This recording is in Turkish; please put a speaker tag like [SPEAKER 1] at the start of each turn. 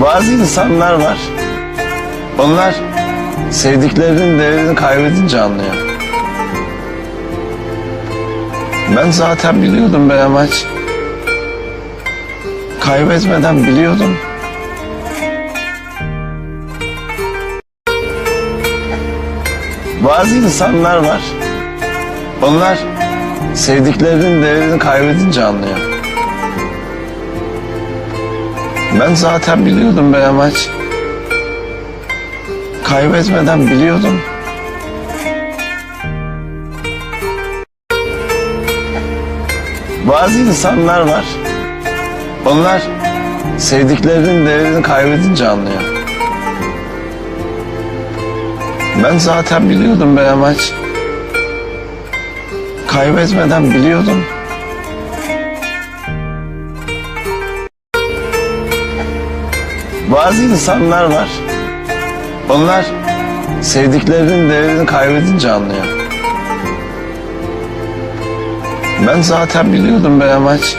[SPEAKER 1] Bazı insanlar var. Onlar sevdiklerinin değerini kaybedince anlıyor. Ben zaten biliyordum be amaç. Kaybetmeden biliyordum. Bazı insanlar var. Onlar sevdiklerinin değerini kaybedince anlıyor. Ben zaten biliyordum be amaç. Kaybetmeden biliyordum. Bazı insanlar var. Onlar sevdiklerinin değerini kaybedince anlıyor. Ben zaten biliyordum be amaç. Kaybetmeden biliyordum. Bazı insanlar var. Onlar sevdiklerinin değerini kaybedince anlıyor. Ben zaten biliyordum be amaç.